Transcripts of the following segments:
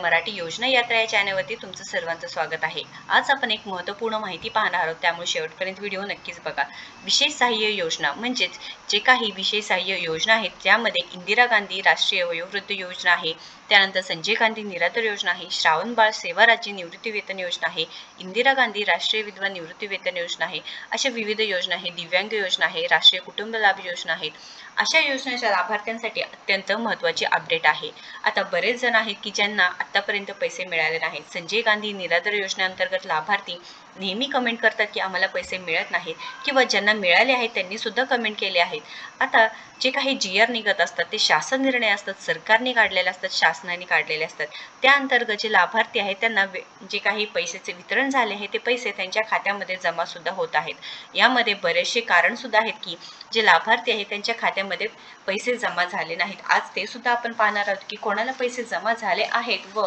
मराठी योजना यात्रा या चॅनलवरती तुमचं सर्वांचं स्वागत आहे. आज आपण एक महत्त्वपूर्ण माहिती पाहणार आहोत. त्यामुळे शेवटपर्यंत व्हिडिओ नक्कीच बघा. विशेष सहाय्य योजना म्हणजेच जे काही विशेष सहाय्य योजना आहेत त्यामध्ये इंदिरा गांधी राष्ट्रीय वयोवृद्ध योजना आहे त्यानंतर संजय गांधी निराधार योजना आहे श्रावण बाळ सेवा राज्य निवृत्ती वेतन योजना आहे इंदिरा गांधी राष्ट्रीय विधवा निवृत्ती वेतन योजना आहे अशा विविध योजना आहे दिव्यांग योजना आहे राष्ट्रीय कुटुंब लाभ योजना आहेत. अशा योजनेच्या लाभार्थ्यांसाठी अत्यंत महत्त्वाची अपडेट आहे. आता बरेच जण आहेत की ज्यांना आत्तापर्यंत पैसे मिळाले नाहीत. संजय गांधी निराधार योजनेअंतर्गत लाभार्थी नेहमी कमेंट करतात की आम्हाला पैसे मिळत नाहीत किंवा ज्यांना मिळाले आहेत त्यांनी सुद्धा कमेंट केले आहेत. आता जे काही जी आर निघत असतात ते शासन निर्णय असतात सरकारने काढलेले असतात शासनाने काढलेले असतात. त्या अंतर्गत जे लाभार्थी आहेत त्यांना वे- जे काही पैशाचे वितरण झाले आहे ते पैसे त्यांच्या खात्यामध्ये जमा सुद्धा होत आहेत. यामध्ये बरेचसे कारण सुद्धा आहेत की जे लाभार्थी आहेत त्यांच्या खात्यामध्ये पैसे जमा झाले नाहीत. आज ते सुद्धा आपण पाहणार आहोत की कोणाला पैसे जमा झाले आहेत व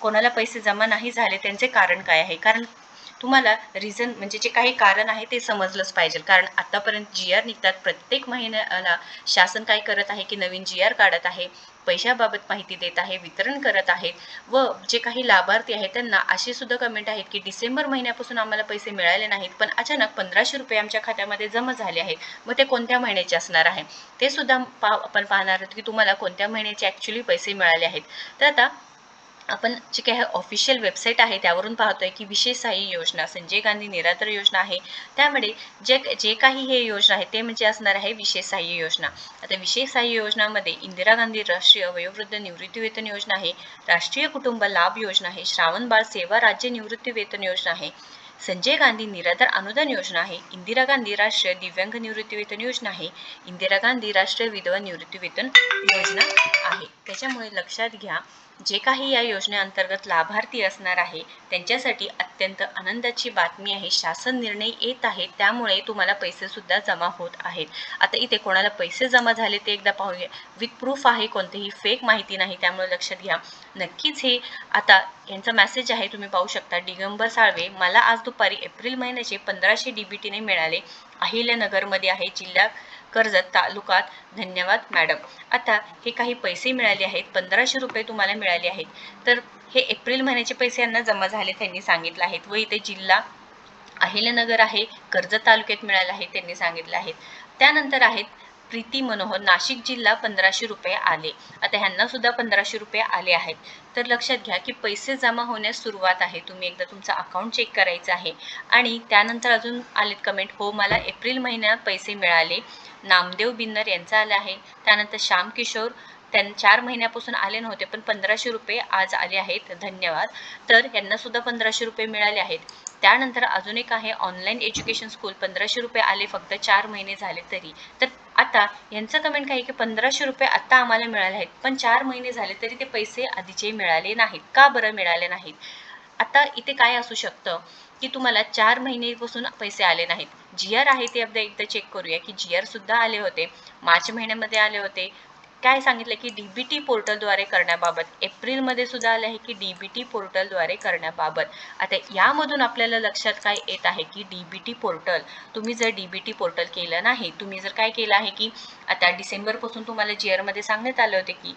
कोणाला पैसे जमा नाही झाले त्यांचे कारण काय आहे? कारण तुम्हाला रिझन म्हणजे जे काही कारण आहे ते समजलंच पाहिजे. कारण आतापर्यंत जी आर निघतात. प्रत्येक महिन्याला शासन काय करत आहे की नवीन जी आर काढत आहे पैशाबाबत माहिती देत आहे वितरण करत आहेत व जे काही लाभार्थी आहेत त्यांना अशी सुद्धा कमेंट आहेत की डिसेंबर महिन्यापासून आम्हाला पैसे मिळाले नाहीत पण अचानक पंधराशे रुपये आमच्या खात्यामध्ये जमा झाले आहेत. मग ते कोणत्या महिन्याचे असणार आहे? ते सुद्धा पा आपण पाहणार आहोत की तुम्हाला कोणत्या महिन्याचे ॲक्च्युली पैसे मिळाले आहेत. तर आता आपण जे काही ऑफिशियल वेबसाईट आहे त्यावरून पाहतोय की विशेष सहाय्य योजना संजय गांधी निराधार योजना आहे. त्यामध्ये जे जे काही हे योजना आहे ते म्हणजे असणार आहे विशेष सहाय्य योजना. आता विशेष सहाय्य योजनामध्ये इंदिरा गांधी राष्ट्रीय वयोवृद्ध निवृत्ती वेतन योजना आहे राष्ट्रीय कुटुंब लाभ योजना आहे श्रावण बाळ सेवा राज्य निवृत्ती वेतन योजना आहे संजय गांधी निराधार अनुदान योजना आहे इंदिरा गांधी राष्ट्रीय दिव्यांग निवृत्ती वेतन योजना आहे इंदिरा गांधी राष्ट्रीय विधवा निवृत्ती वेतन योजना आहे. त्याच्यामुळे लक्षात घ्या जे काही या योजनेअंतर्गत लाभार्थी असणार आहे त्यांच्यासाठी अत्यंत आनंदाची बातमी आहे. शासन निर्णय येत आहे त्यामुळे तुम्हाला पैसे सुद्धा जमा होत आहेत. आता इथे कोणाला पैसे जमा झाले ते एकदा पाहूया. विथ प्रूफ आहे कोणतीही फेक माहिती नाही त्यामुळे लक्षात घ्या. नक्कीच हे आता यांचा मेसेज आहे तुम्ही पाहू शकता. दिगंबर साळवे मला आज दुपारी एप्रिल महिन्याचे पंधराशे डी बी टीने मिळाले. अहिल्यानगरमध्ये आहे जिल्हा कर्जत तालुकात. धन्यवाद मॅडम. आता हे काही पैसे मिळाले आहेत. पंधराशे रुपये तुम्हाला मिळाले आहेत. तर हे एप्रिल महिन्याचे पैसे यांना जमा झाले त्यांनी सांगितलं आहेत व इथे जिल्हा अहिलनगर आहे. कर्जत तालुक्यात मिळाले आहे त्यांनी सांगितलं आहे. त्यानंतर आहेत प्रीती मनोहर नाशिक जिल्हा पंधराशे रुपये आले. आता ह्यांना सुद्धा पंधराशे रुपये आले आहेत. तर लक्षात घ्या की पैसे जमा होण्यास सुरुवात आहे. तुम्ही एकदा तुमचं अकाउंट चेक करायचं आहे. आणि त्यानंतर अजून आलेत कमेंट हो मला एप्रिल महिन्यात पैसे मिळाले. नामदेव बिन्नर यांचा आला आहे. त्यानंतर श्याम किशोर त्यां चार महिन्यापासून आले नव्हते पण पंधराशे रुपये आज आले आहेत. धन्यवाद. तर यांना सुद्धा पंधराशे रुपये मिळाले आहेत. त्यानंतर अजून एक आहे ऑनलाईन एज्युकेशन स्कूल पंधराशे रुपये आले फक्त चार महिने झाले तरी. तर आता यांचं कमेंट काय आहे की पंधराशे रुपये आत्ता आम्हाला मिळाले आहेत. पण चार महिने झाले तरी ते पैसे आधीचे मिळाले नाहीत. का बरं मिळाले नाहीत? आता इथे काय असू शकतं? की तुम्हाला चार महिन्यापासून पैसे आले नाहीत. जी आर आहे ते एकदा एकदा चेक करूया की जी आर सुद्धा आले होते. मार्च महिन्यामध्ये आले होते. काय सांगितलं की डी बी टी पोर्टलद्वारे करण्याबाबत? एप्रिलमध्ये सुद्धा आलं आहे की डी बी टी पोर्टलद्वारे करण्याबाबत. आता यामधून आपल्याला लक्षात काय येत आहे की डी बी टी पोर्टल? तुम्ही जर डी बी टी पोर्टल केलं नाही तुम्ही जर काय केलं आहे की आता डिसेंबरपासून तुम्हाला जी आरमध्ये सांगण्यात आले होते की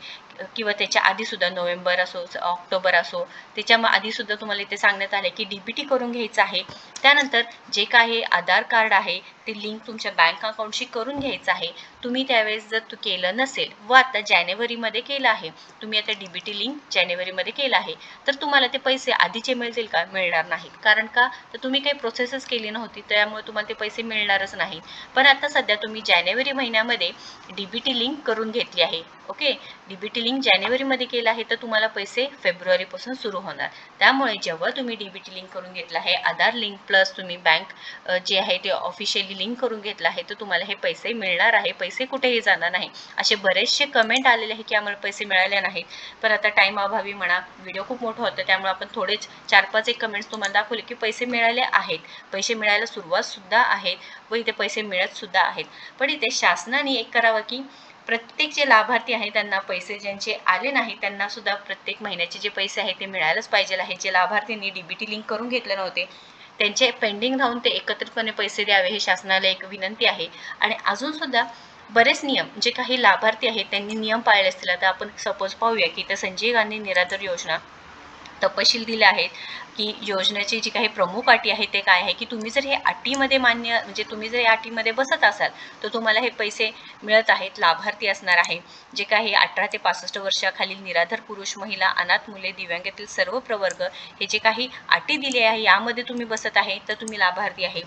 किंवा त्याच्या आधीसुद्धा नोव्हेंबर असो ऑक्टोबर असो त्याच्या मग आधीसुद्धा तुम्हाला इथे सांगण्यात आले की डी बी टी करून घ्यायचं आहे. त्यानंतर जे काही आधार कार्ड आहे ते लिंक तुमच्या बँक अकाउंटशी करून घ्यायचं आहे. तुम्ही त्यावेळेस जर तू केलं नसेल व आता जानेवारीमध्ये केलं आहे तुम्ही आता डी बी टी लिंक जानेवारीमध्ये केलं आहे तर तुम्हाला ते पैसे आधीचे मिळतील का? मिळणार नाहीत. कारण का? तर तुम्ही काही प्रोसेसच केली नव्हती त्यामुळे तुम्हाला ते पैसे मिळणारच नाहीत. पण आता सध्या तुम्ही जानेवारी महिन्यामध्ये डी बी टी लिंक करून घेतली आहे. Okay? D B T link जानेवारीमध्ये केलं आहे तर तुम्हाला पैसे फेब्रुवारीपासून सुरू होणार. त्यामुळे जेव्हा तुम्ही डी बी टी लिंक करून घेतलं आहे आधार लिंक प्लस तुम्ही बँक जे आहे ते ऑफिशियली लिंक करून घेतलं आहे तर तुम्हाला हे पैसे मिळणार आहे. पैसे कुठेही जाणार नाही. असे बरेचसे कमेंट आलेले आहे की आम्हाला पैसे मिळाले नाहीत. पण आता टाईम अभावी म्हणा व्हिडिओ खूप मोठा होता त्यामुळे आपण थोडेच चार पाच एक कमेंट्स तुम्हाला दाखवले की पैसे मिळाले आहेत. पैसे मिळायला सुरुवात सुद्धा आहे व इथे पैसे मिळत सुद्धा आहेत. पण इथे शासनाने एक करावं की प्रत्येक जे लाभार्थी आहे त्यांना पैसे ज्यांचे आले नाही त्यांना सुद्धा प्रत्येक महिन्याचे जे पैसे आहेत ते मिळायलाच पाहिजे आहे. जे लाभार्थींनी डीबीटी लिंक करून घेतले नव्हते त्यांचे पेंडिंग राहून ते एकत्रितपणे पैसे द्यावे हे शासनाला एक विनंती आहे. आणि अजून सुद्धा बरेच नियम जे काही लाभार्थी आहेत त्यांनी नियम पाळले असतील. आता आपण सपोज पाहूया की इथं संजय गांधी निराधार योजना तपशील दिले आहेत की योजनेची जी काही प्रमुख अटी आहे ते काय आहे? की तुम्ही जर हे अटीमध्ये मान्य म्हणजे तुम्ही जर या अटीमध्ये बसत असाल तर तुम्हाला हे पैसे मिळत आहेत लाभार्थी असणार आहे. जे काही अठरा ते पासष्ट वर्षाखालील निराधार पुरुष महिला अनाथ मुले दिव्यांगातील सर्व प्रवर्ग हे जे काही अटी दिले आहे यामध्ये तुम्ही बसत आहे तर तुम्ही लाभार्थी आहे.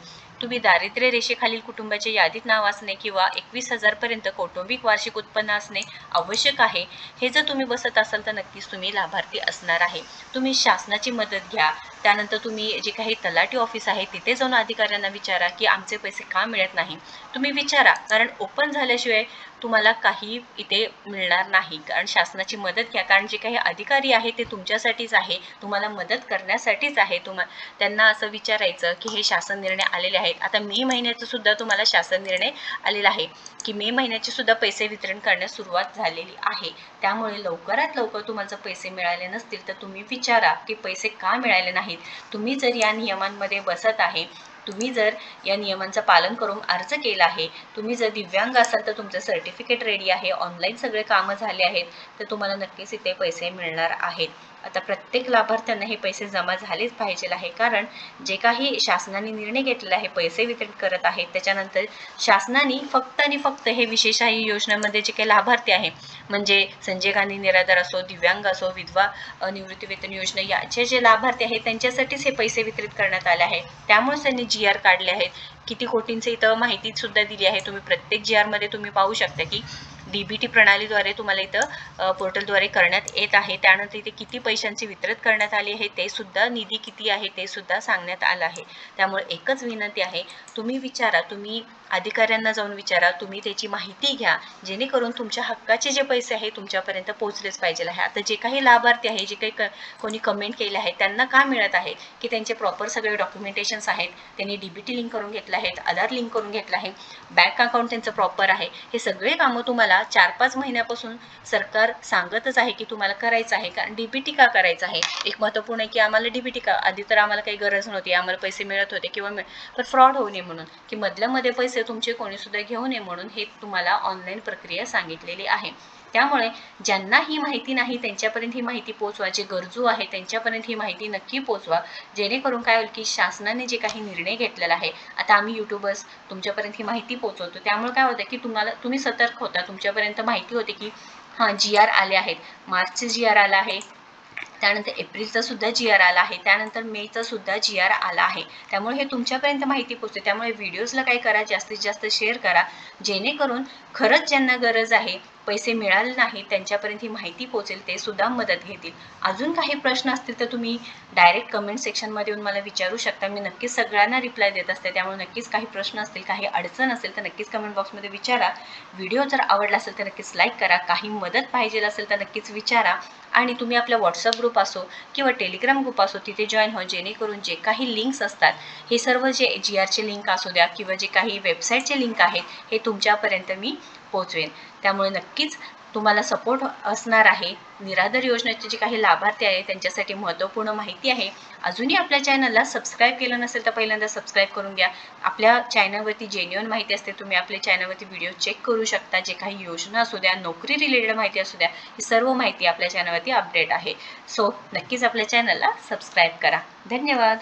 तुम्ही दारिद्र्य रेषेखालील कुटुंबाच्या यादीत नाव असणे किंवा एकवीस हजारपर्यंत कौटुंबिक वार्षिक उत्पन्न असणे आवश्यक आहे. हे जर तुम्ही बसत असाल तर नक्कीच तुम्ही लाभार्थी असणार आहे. तुम्ही शासनाची मदत घ्या. त्यानंतर तुम्ही जे काही तलाठी ऑफिस आहे तिथे जाऊन अधिकाऱ्यांना विचारा की आमचे पैसे का मिळत नाही. तुम्ही विचारा. कारण ओपन झाल्याशिवाय तुम्हाला काही इथे मिळणार नाही. कारण शासनाची मदत घ्या. कारण जे काही अधिकारी आहे ते तुमच्यासाठीच आहे. तुम्हाला मदत करण्यासाठीच आहे. तुम्हा त्यांना असं विचारायचं की हे शासन निर्णय आलेले आहेत. आता मे महिन्याचं सुद्धा तुम्हाला शासन निर्णय आलेला आहे की मे महिन्याचे सुद्धा पैसे वितरण करण्यास सुरुवात झालेली आहे. त्यामुळे लवकरात लवकर तुम्हाला पैसे मिळाले नसतील तर तुम्ही विचारा की पैसे का मिळाले नाहीत? तुम्ही जर या नियमांमध्ये बसत आहे तुम्ही जर या नियमांचं पालन करून अर्ज केला आहे तुम्ही जर दिव्यांग असाल तर तुमचं सर्टिफिकेट रेडी आहे ऑनलाईन सगळे कामं झाले आहेत तर तुम्हाला नक्कीच इथे पैसे मिळणार आहेत. आता प्रत्येक लाभार्थ्यांना हे पैसे जमा झालेच पाहिजे आहे. कारण जे काही शासनाने निर्णय घेतलेला आहे पैसे वितरित करत आहेत त्याच्यानंतर शासनाने फक्त आणि फक्त हे विशेषाही योजनेमध्ये जे काही लाभार्थी आहे म्हणजे संजय गांधी निराधार असो दिव्यांग असो विधवा निवृत्तीवेतन निवृत्ती वेतन योजना याचे जे लाभार्थी आहेत त्यांच्यासाठीच हे पैसे वितरित करण्यात आले आहे. त्यामुळेच त्यांनी जी आर काढले आहेत. किती कोटींचे इथं माहिती सुद्धा दिली आहे. तुम्ही प्रत्येक जी आरमध्ये तुम्ही पाहू शकता की डी बी टी प्रणालीद्वारे तुम्हाला इथं पोर्टलद्वारे करण्यात येत आहे. त्यानंतर इथे किती पैशांची वितरित करण्यात आली आहे ते सुद्धा निधी किती आहे ते सुद्धा सांगण्यात आलं आहे. त्यामुळे एकच विनंती आहे तुम्ही विचारा तुम्ही अधिकाऱ्यांना जाऊन विचारा तुम्ही त्याची माहिती घ्या. जेणेकरून तुमच्या हक्काचे जे पैसे आहे तुमच्यापर्यंत पोहोचलेच पाहिजे आहे. आता जे काही लाभार्थी आहे जे काही कोणी कमेंट केले आहे त्यांना का मिळत आहे की त्यांचे प्रॉपर सगळे डॉक्युमेंटेशन्स आहेत? त्यांनी डीबीटी लिंक करून घेतलं आहेत आधार लिंक करून घेतलं आहे बँक अकाउंट त्यांचं प्रॉपर आहे. हे सगळे कामं तुम्हाला चार पाच महिन्यापासून सरकार सांगतच आहे की तुम्हाला करायचं आहे. कारण डीबीटी का करायचं आहे? एक महत्त्वपूर्ण आहे की आम्हाला डीबीटी का आधी तर आम्हाला काही गरज नव्हती आम्हाला पैसे मिळत होते किंवा पण फ्रॉड होऊ नये म्हणून. की मधल्यामध्ये पैसे पैसे तुमचे कोणीसुद्धा घेऊ नये म्हणून हे तुम्हाला ऑनलाईन प्रक्रिया सांगितलेली आहे. त्यामुळे ज्यांना ही माहिती नाही त्यांच्यापर्यंत ही माहिती पोहोचवा. जे गरजू आहे त्यांच्यापर्यंत ही माहिती नक्की पोहोचवा. जेणेकरून काय होईल की शासनाने जे काही निर्णय घेतलेला आहे आता आम्ही युट्यूबर्स तुमच्यापर्यंत ही माहिती पोहोचवतो. त्यामुळे काय होतं की तुम्हाला तुम्ही सतर्क होता. तुमच्यापर्यंत माहिती होते की हां जी आर आले आहेत. मार्चचे जी आर आला आहे. त्यानंतर एप्रिलचा सुद्धा जी आर आला आहे. त्यानंतर मेचा सुद्धा जी आर आला आहे. त्यामुळे हे तुमच्यापर्यंत माहिती पोहोचते. त्यामुळे व्हिडिओजला काय करा जास्तीत जास्त शेअर करा. जेणेकरून खरंच ज्यांना गरज आहे पैसे मिळाले नाही त्यांच्यापर्यंत ही माहिती पोहोचेल ते सुद्धा मदत घेतील. अजून काही प्रश्न असतील तर तुम्ही डायरेक्ट कमेंट सेक्शनमध्ये येऊन मला विचारू शकता. मी नक्कीच सगळ्यांना रिप्लाय देत असते. त्यामुळे नक्कीच काही प्रश्न असतील काही अडचण असेल तर नक्कीच कमेंट बॉक्समध्ये विचारा. व्हिडिओ जर आवडला असेल तर नक्कीच लाईक करा. काही मदत पाहिजे असेल तर नक्कीच विचारा. आणि तुम्ही आपला व्हॉट्सअप ग्रुप असो किंवा टेलिग्राम ग्रुप असो तिथे जॉईन हो. जेणेकरून जे काही लिंक्स असतात हे सर्व जे जी आरचे लिंक असू द्या किंवा जे काही वेबसाईटचे लिंक आहेत हे तुमच्यापर्यंत मी पोहोचवेन. त्यामुळे नक्कीच तुम्हाला सपोर्ट असणार आहे. निराधार योजनेचे जे काही लाभार्थी आहे त्यांच्यासाठी महत्त्वपूर्ण माहिती आहे. अजूनही आपल्या चॅनलला सबस्क्राईब केलं नसेल तर पहिल्यांदा सबस्क्राईब करून घ्या. आपल्या चॅनलवरती जेन्युअन माहिती असते तुम्ही आपल्या चॅनलवरती व्हिडिओ चेक करू शकता. जे काही योजना असू द्या नोकरी रिलेटेड माहिती असू द्या ही सर्व माहिती आपल्या चॅनलवरती अपडेट आहे. सो नक्कीच आपल्या चॅनलला सबस्क्राईब करा. धन्यवाद!